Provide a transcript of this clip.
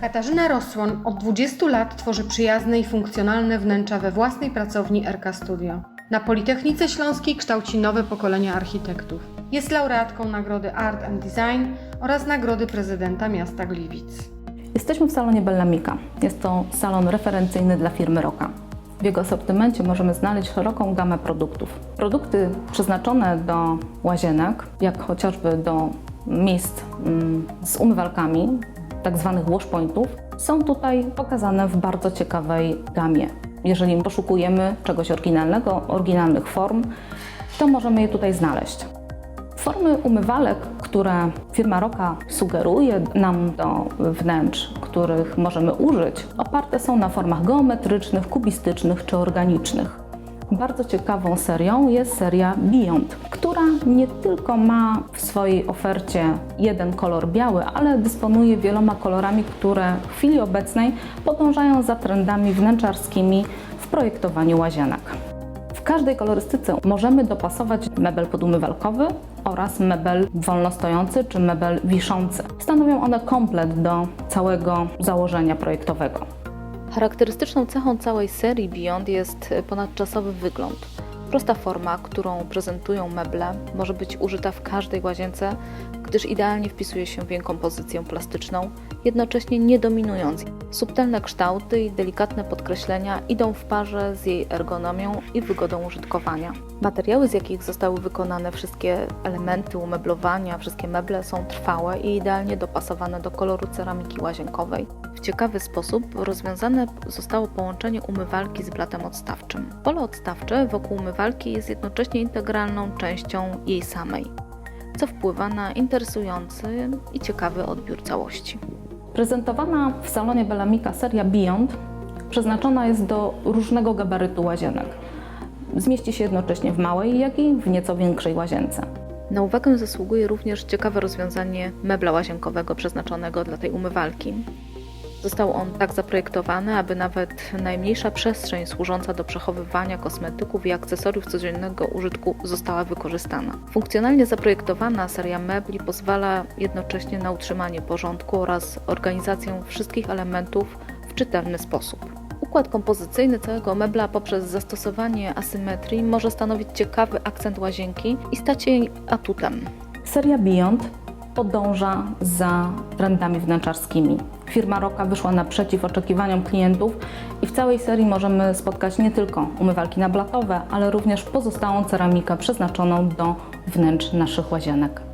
Katarzyna Rosłon od 20 lat tworzy przyjazne i funkcjonalne wnętrza we własnej pracowni RK Studio. Na Politechnice Śląskiej kształci nowe pokolenia architektów. Jest laureatką nagrody Art and Design oraz nagrody prezydenta miasta Gliwic. Jesteśmy w salonie Bellamika. Jest to salon referencyjny dla firmy Roka. W jego asortymencie możemy znaleźć szeroką gamę produktów. Produkty przeznaczone do łazienek, jak chociażby do miejsc mm, z umywalkami, tak zwanych washpointów, są tutaj pokazane w bardzo ciekawej gamie. Jeżeli poszukujemy czegoś oryginalnego, oryginalnych form, to możemy je tutaj znaleźć. Formy umywalek, które firma Roka sugeruje nam do wnętrz, których możemy użyć, oparte są na formach geometrycznych, kubistycznych czy organicznych. Bardzo ciekawą serią jest seria Beyond, która nie tylko ma w swojej ofercie jeden kolor biały, ale dysponuje wieloma kolorami, które w chwili obecnej podążają za trendami wnętrzarskimi w projektowaniu łazienek. W każdej kolorystyce możemy dopasować mebel podumywalkowy oraz mebel wolnostojący czy mebel wiszący. Stanowią one komplet do całego założenia projektowego. Charakterystyczną cechą całej serii Beyond jest ponadczasowy wygląd. Prosta forma, którą prezentują meble, może być użyta w każdej łazience, gdyż idealnie wpisuje się w jej kompozycję plastyczną, jednocześnie nie dominując. Subtelne kształty i delikatne podkreślenia idą w parze z jej ergonomią i wygodą użytkowania. Materiały, z jakich zostały wykonane wszystkie elementy umeblowania, wszystkie meble są trwałe i idealnie dopasowane do koloru ceramiki łazienkowej. W ciekawy sposób rozwiązane zostało połączenie umywalki z blatem odstawczym. Pole odstawcze wokół umywalki jest jednocześnie integralną częścią jej samej, co wpływa na interesujący i ciekawy odbiór całości. Prezentowana w salonie Bellamika seria Beyond przeznaczona jest do różnego gabarytu łazienek. Zmieści się jednocześnie w małej, jak i w nieco większej łazience. Na uwagę zasługuje również ciekawe rozwiązanie mebla łazienkowego przeznaczonego dla tej umywalki. Został on tak zaprojektowany, aby nawet najmniejsza przestrzeń służąca do przechowywania kosmetyków i akcesoriów codziennego użytku została wykorzystana. Funkcjonalnie zaprojektowana seria mebli pozwala jednocześnie na utrzymanie porządku oraz organizację wszystkich elementów w czytelny sposób. Układ kompozycyjny całego mebla poprzez zastosowanie asymetrii może stanowić ciekawy akcent łazienki i stać jej atutem. Seria Beyond podąża za trendami wnętrzarskimi. Firma Roka wyszła naprzeciw oczekiwaniom klientów i w całej serii możemy spotkać nie tylko umywalki nablatowe, ale również pozostałą ceramikę przeznaczoną do wnętrz naszych łazienek.